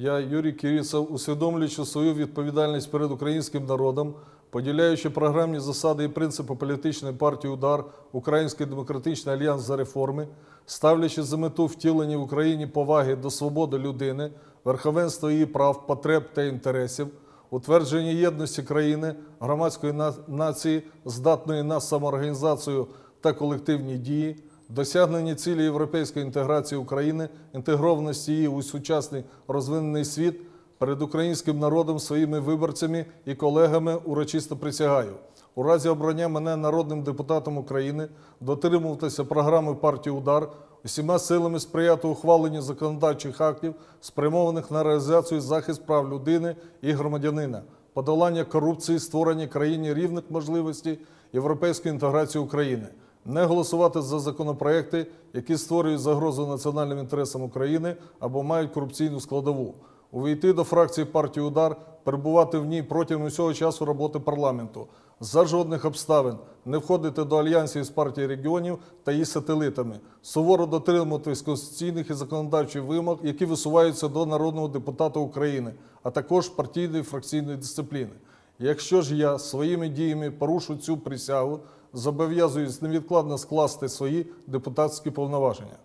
Я, Юрій Кирицев, усвідомлюючи свою відповідальність перед українським народом, поділяючи програмні засади і принципи політичної партії Удар, Український демократичний альянс за реформи, ставлячи за мету втілення в Україні поваги до свободи людини, верховенства її прав, потреб та інтересів, утвердження єдності країни, громадської нації, здатної на самоорганізацію та колективні дії, досягнення цілі європейської інтеграції України, інтегрованості її у сучасний розвинений світ перед українським народом, своїми виборцями і колегами урочисто присягаю. У разі обрання мене народним депутатом України дотримуватися програми партії Удар усіма силами сприяти ухваленню законодавчих актів, спрямованих на реалізацію захист прав людини і громадянина, подолання корупції, створення країні рівних можливостей європейської інтеграції України не голосувати за законопроекти, які створюють загрозу національним інтересам України або мають корупційну складову. Увійти до фракції партії Удар, перебувати в ній протягом усього часу роботи парламенту, за жодних обставин не входити до альянсів з партії регіонів та її сателитами, суворо дотримуватись конституційних і законодавчих вимог, які висуваються до народного депутата України, а також партійної фракційної дисципліни. Якщо ж я своїми діями порушу цю присягу, зобов'язуюсь невідкладно скласти свої депутатські повноваження.